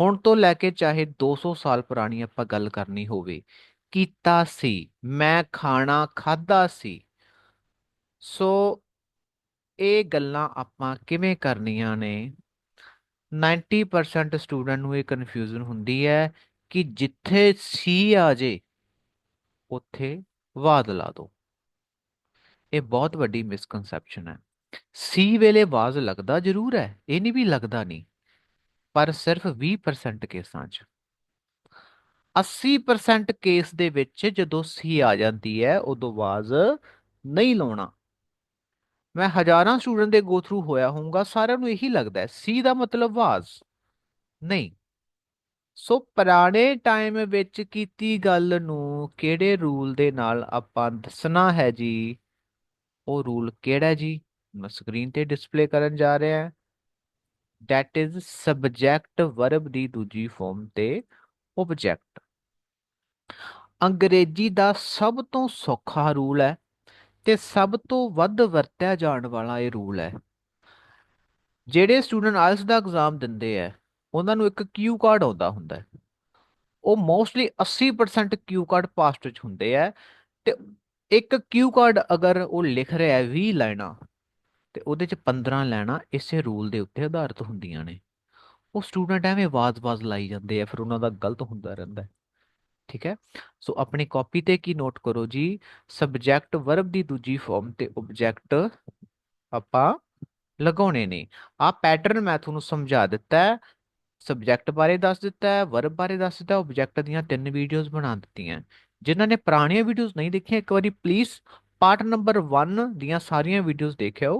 ਹੁਣ ਤੋਂ ਲੈ ਕੇ ਚਾਹੇ 200 ਸਾਲ ਪੁਰਾਣੀ ਆਪਾਂ ਗੱਲ ਕਰਨੀ ਹੋਵੇ, ਕੀਤਾ ਸੀ, ਮੈਂ ਖਾਣਾ ਖਾਦਾ ਸੀ। ਸੋ ਇਹ ਗੱਲਾਂ ਆਪਾਂ ਕਿਵੇਂ ਕਰਨੀਆਂ ਨੇ? 90% ਸਟੂਡੈਂਟ ਨੂੰ ਇਹ ਕਨਫਿਊਜ਼ਨ ਹੁੰਦੀ ਹੈ ਕਿ ਜਿੱਥੇ ਸੀ ਆ ਜੇ, ਉੱਥੇ ਵਾਦ ਲਾ ਦੋ। ਇਹ ਬਹੁਤ ਵੱਡੀ ਮਿਸਕਨਸੈਪਸ਼ਨ ਹੈ। ਸੀ ਵੇਲੇ ਵਾਜ਼ ਲੱਗਦਾ ਜ਼ਰੂਰ ਹੈ, ਇਹ ਨਹੀਂ ਵੀ ਲੱਗਦਾ ਨਹੀਂ। ਪਰ ਸਿਰਫ 20% ਕੇਸਾਂ 'ਚ। 80% ਕੇਸ ਦੇ ਵਿੱਚ ਜਦੋਂ ਸੀ ਆ ਜਾਂਦੀ ਹੈ, ਉਦੋਂ ਆਵਾਜ਼ ਨਹੀਂ ਲਾਉਣਾ। ਮੈਂ ਹਜ਼ਾਰਾਂ ਸਟੂਡੈਂਟ ਦੇ ਗੋ ਥਰੂ ਹੋਇਆ ਹੋਊਗਾ, ਸਾਰਿਆਂ ਨੂੰ ਇਹੀ ਲੱਗਦਾ ਹੈ ਸੀ ਦਾ ਮਤਲਬ ਆਵਾਜ਼ ਨਹੀਂ। ਸੋ ਪੁਰਾਣੇ ਟਾਈਮ ਵਿੱਚ ਕੀਤੀ ਗੱਲ ਨੂੰ ਕਿਹੜੇ ਰੂਲ ਦੇ ਨਾਲ ਆਪਾਂ ਦੱਸਣਾ ਹੈ ਜੀ? ਉਹ ਰੂਲ ਕਿਹੜਾ ਜੀ? ਮੈਂ ਸਕਰੀਨ ਤੇ ਡਿਸਪਲੇ ਕਰਨ ਜਾ ਰਿਹਾ ਹਾਂ। That is subject verb ਦੀ ਦੂਜੀ ਫਾਰਮ ਤੇ object. ਅੰਗਰੇਜ਼ੀ ਦਾ ਸਭ ਤੋਂ ਸੌਖਾ ਰੂਲ ਹੈ ਤੇ ਸਭ ਤੋਂ ਵੱਧ ਵਰਤਿਆ ਜਾਣ ਵਾਲਾ ਇਹ ਰੂਲ ਹੈ। ਜਿਹੜੇ ਸਟੂਡੈਂਟ ਆਇਲਸ ਦਾ ਐਗਜ਼ਾਮ ਦਿੰਦੇ ਆ ਉਹਨਾਂ ਨੂੰ ਇੱਕ ਕਿਊ ਕਾਰਡ ਆਉਂਦਾ ਹੁੰਦਾ ਹੈ। ਉਹ ਮੋਸਟਲੀ 80% ਕਿਊ ਕਾਰਡ ਪਾਸਟ ਵਿੱਚ ਹੁੰਦੇ ਆ ਤੇ ਇੱਕ ਕਿਊ ਕਾਰਡ ਅਗਰ ਉਹ ਲਿਖ ਰਿਹਾ ਹੈ 20 ਲਾਈਨਾਂ ਤੇ ਉਹਦੇ ਚ 15 ਲੈਣਾ ਇਸੇ ਰੂਲ ਦੇ ਉੱਤੇ ਆਧਾਰਿਤ ਹੁੰਦੀਆਂ ਨੇ। ਉਹ ਸਟੂਡੈਂਟ ਐਵੇਂ ਆਵਾਜ਼-ਆਵਾਜ਼ ਲਾਈ ਜਾਂਦੇ ਆ, ਫਿਰ ਉਹਨਾਂ ਦਾ ਗਲਤ ਹੁੰਦਾ ਰਹਿੰਦਾ। ਹੈ ਠੀਕ ਹੈ? ਸੋ ਆਪਣੀ ਕਾਪੀ ਤੇ ਕੀ ਨੋਟ ਕਰੋ ਜੀ? ਸਬਜੈਕਟ ਵਰਬ ਦੀ ਦੂਜੀ ਫਾਰਮ ਤੇ ਆਬਜੈਕਟ ਆਪਾਂ ਲਗਾਉਣੇ ਨੇ। ਆ ਪੈਟਰਨ ਮੈਂ ਤੁਹਾਨੂੰ ਸਮਝਾ ਦਿੱਤਾ ਹੈ। ਸਬਜੈਕਟ ਬਾਰੇ ਦੱਸ ਦਿੱਤਾ ਹੈ, ਵਰਬ ਬਾਰੇ ਦੱਸ ਦਿੱਤਾ ਆਬਜੈਕਟ ਦੀਆਂ ਤਿੰਨ ਵੀਡੀਓਜ਼ ਬਣਾ ਦਿੱਤੀਆਂ ਜਿਨ੍ਹਾਂ ਨੇ ਪੁਰਾਣੀਆਂ ਵੀਡੀਓਜ਼ ਨਹੀਂ ਦੇਖੀਆਂ, ਇੱਕ ਵਾਰੀ ਪਲੀਜ਼ ਪਾਰਟ ਨੰਬਰ 1 ਦੀਆਂ ਸਾਰੀਆਂ ਵੀਡੀਓਜ਼ ਦੇਖਿਓ